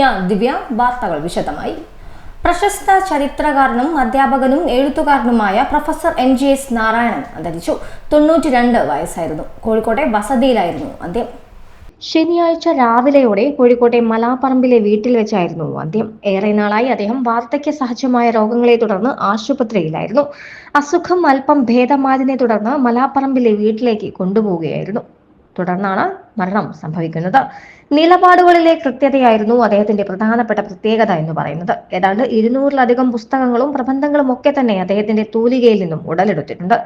ഞാൻ ദിവ്യ വാർത്തകൾ വിശദമായി. പ്രശസ്ത ചരിത്രകാരനും അധ്യാപകനും എഴുത്തുകാരനുമായ professor M G S Narayanan അന്തരിച്ചു. തൊണ്ണൂറ്റി രണ്ട് വയസ്സായിരുന്നു. കോഴിക്കോട്ടെ വസതിയിലായിരുന്നു അന്ത്യം. ശനിയാഴ്ച രാവിലെയോടെ കോഴിക്കോട്ടെ മലാപ്പറമ്പിലെ വീട്ടിൽ വെച്ചായിരുന്നു അന്ത്യം. ഏറെ നാളായി അദ്ദേഹം വാർദ്ധക്യ സഹജമായ രോഗങ്ങളെ തുടർന്ന് ആശുപത്രിയിലായിരുന്നു. അസുഖം അല്പം ഭേദമായതിനെ തുടർന്ന് മലാപ്പറമ്പിലെ വീട്ടിലേക്ക് കൊണ്ടുപോവുകയായിരുന്നു. തുടർന്നാണ് മരണം സംഭവിക്കുന്നത്. നിലപാടുകളിലെ കൃത്യതയായിരുന്നു അദ്ദേഹത്തിന്റെ പ്രധാനപ്പെട്ട പ്രത്യേകത എന്ന് പറയുന്നത്. ഏതാണ്ട് ഇരുന്നൂറിലധികം പുസ്തകങ്ങളും പ്രബന്ധങ്ങളും ഒക്കെ തന്നെ അദ്ദേഹത്തിന്റെ തൂലികയിൽ നിന്നും ഉടലെടുത്തിട്ടുണ്ട്.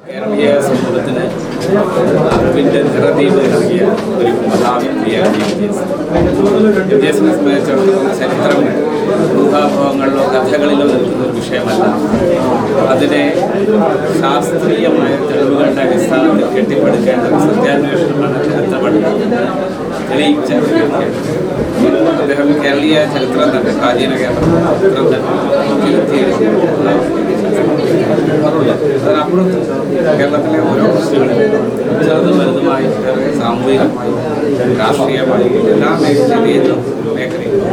കേരളീയ സമൂഹത്തിന് നൽകിയ ഒരു മഹാവ്യക്തിയാണ് സംബന്ധിച്ചിടത്തോളം ചരിത്രം കഥകളിലോ നിൽക്കുന്ന ഒരു വിഷയമല്ല. അതിനെ ശാസ്ത്രീയമായ തെളിവുകളുടെ അടിസ്ഥാനത്തിൽ കെട്ടിപ്പടുക്കേണ്ട ഒരു അദ്ദേഹം കേരളീയ ചരിത്രം പ്രാചീന കേരളം കേരളത്തിലെ ഓരോ പ്രശ്നങ്ങളിലും ചെറുതും വലുതുമായി സാമൂഹികമായി രാഷ്ട്രീയമായി എല്ലാ മേഖലയിലും മേഖലയിലും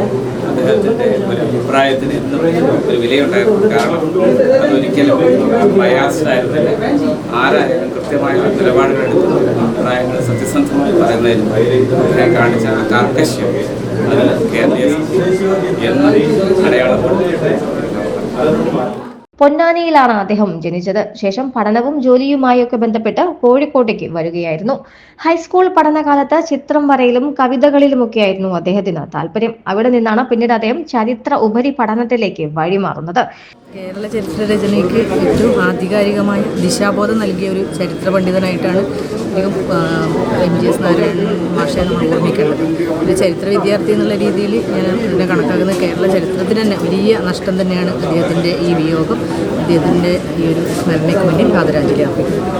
അദ്ദേഹത്തിന്റെ ഒരു അഭിപ്രായത്തിന് എന്നും ഒരു വിലയുണ്ടായിരുന്നു. കാരണം അതൊരിക്കലും ബയാസ്ഡ് ആയിരുന്നില്ല ആരായാലും കൃത്യമായ നിലപാടുകൾ എടുക്കുന്നു. അഭിപ്രായങ്ങൾ സത്യസന്ധമായി പറയുന്നതിനും അദ്ദേഹം കാണിച്ച ആ കാർക്കശ്യം അതിൽ കേരളീയ എന്ന് അടയാളപ്പെടുത്തി പൊന്നാനിയിലാണ് അദ്ദേഹം ജനിച്ചത്. ശേഷം പഠനവും ജോലിയുമായൊക്കെ ബന്ധപ്പെട്ട് കോഴിക്കോട്ടേക്ക് വരികയായിരുന്നു. ഹൈസ്കൂൾ പഠനകാലത്ത് ചിത്രം വരയിലും കവിതകളിലുമൊക്കെയായിരുന്നു അദ്ദേഹത്തിന് താല്പര്യം അവിടെ നിന്നാണ് പിന്നീട് അദ്ദേഹം ചരിത്ര ഉപരി പഠനത്തിലേക്ക് വഴിമാറുന്നത്. കേരള ചരിത്ര രചനയ്ക്ക് ഏറ്റവും ആധികാരികമായ ദിശാബോധം നൽകിയ ഒരു ചരിത്ര പണ്ഡിതനായിട്ടാണ് എം. ജി. എസ്. നാരായണൻ മാഷയെ നമ്മൾ ഓർമ്മിക്കേണ്ടത്. ഒരു ചരിത്ര വിദ്യാർത്ഥി എന്നുള്ള രീതിയിൽ ഞാൻ എന്നെ കണക്കാക്കുന്ന കേരള ചരിത്രത്തിന് തന്നെ വലിയ നഷ്ടം തന്നെയാണ് അദ്ദേഹത്തിന്റെ ഈ വിയോഗം. അദ്ദേഹത്തിന്റെ ഈ ഒരു സ്മരണയ്ക്ക് മുന്നിൽ ആദരാഞ്ജലി അർപ്പിക്കുന്നത്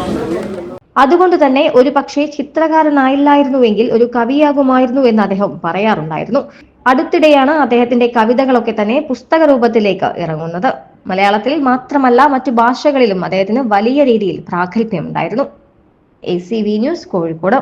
അതുകൊണ്ട് തന്നെ ഒരു പക്ഷേ ചിത്രകാരനായില്ലായിരുന്നുവെങ്കിൽ ഒരു കവിയാകുമായിരുന്നു എന്ന് അദ്ദേഹം പറയാറുണ്ടായിരുന്നു. അടുത്തിടെയാണ് അദ്ദേഹത്തിന്റെ കവിതകളൊക്കെ തന്നെ പുസ്തക രൂപത്തിലേക്ക് ഇറങ്ങുന്നത്. മലയാളത്തിൽ മാത്രമല്ല മറ്റു ഭാഷകളിലും അദ്ദേഹത്തിന് വലിയ രീതിയിൽ പ്രാഗൽഭ്യം ഉണ്ടായിരുന്നു A C V news Kozhikode.